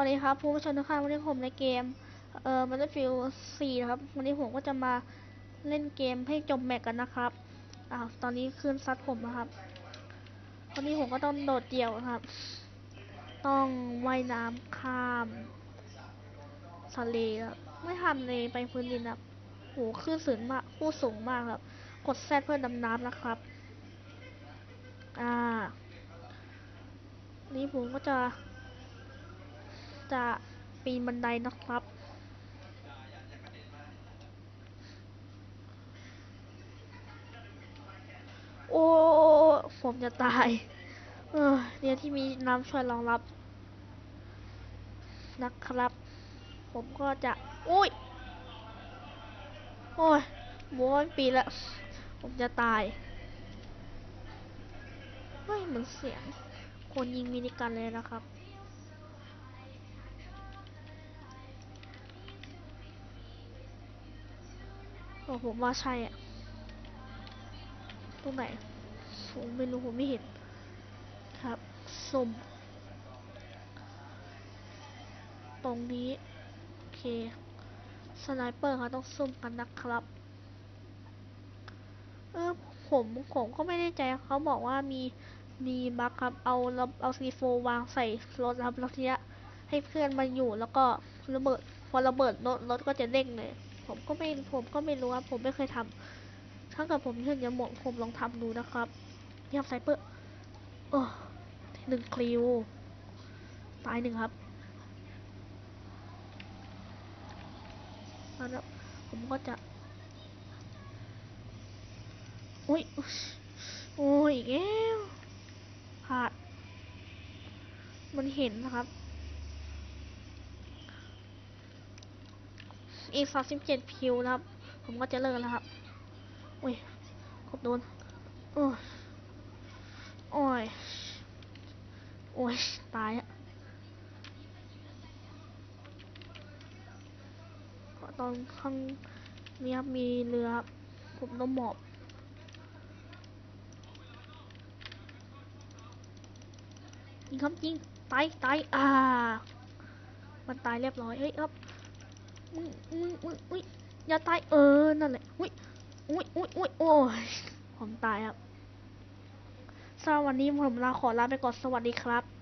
วัสดีครับผู้ชมทุกท่านวันนี้ผมในเกม เอ่อ Battlefield 4 นะครับ วันนี้ผมก็จะมาเล่นเกมให้จบแมตช์กันนะครับ อ้าว ตอนนี้คลื่นซัดผมนะครับ วันนี้ผมก็ต้องโดดเดี่ยวนะครับ ต้องว่ายน้ำข้ามทะเลครับไม่ทำเลยไปพื้นดินครับโหคลื่นสูงมากคู่สูงมากครับ กดแซดเพื่อดำน้ำนะครับ อ่า นี่ผมก็จะ จะปีนบันไดนะครับ โอ้ผมจะตาย เออเดี๋ยที่มีน้ำช่วยรองรับ นะครับ ผมก็จะ อุ้ย โอ้ยหมูมันปีนล้วผมจะตายเฮ้ยเหมือนเสียงคนยิงมินิกันเลยนะครับ โอ้ผมว่าใช่อะตรงไหน ผมไม่รู้ผมไม่เห็น ครับสุ่มตรงนี้ โอเค สไนเปอร์เขาต้องซุ่มกันนะครับ เออผมผมก็ไม่แน่ใจเขาบอกว่ามีมีบัคครับ เอาระเอาซีโฟวางใส่รถครับแล้วทีนี้ให้เพื่อนมาอยู่แล้วก็ระเบิด พอระเบิดรถรถก็จะเด้งเลย ผมก็ไม่ผมก็ไม่รู้ครับผมไม่เคยทำถ้าเกิดผมเห็นจะหมดผมลองทำดูนะครับนี่ครับไซเปอร์โอ้หนึ่งคลิวตายหนึ่งครับแล้วผมก็จะอุ้ยโอ้ยอีกแล้วพลาดมันเห็นนะครับ อีกสามสิบเจ็ดคิวนะครับ ผมก็จะเลิกแล้วครับ อุ้ยกดโดนโอ้ยโอ้ยโอ้ยตายอะตอนข้างนี้ครับมีเรือครับผมต้องหมอบยิงครับยิงตายตายอ่า มันตายเรียบร้อย เฮ้ยครับ มึงมึงมึงอุ้ยอย่าตายเออ นั่นแหละ อุ้ยอุ้ยอุ้ยอุ้ยโอ้ยผมตายครับสำหรับวันนี้ผมลาขอลาไปก่อนสวัสดีครับ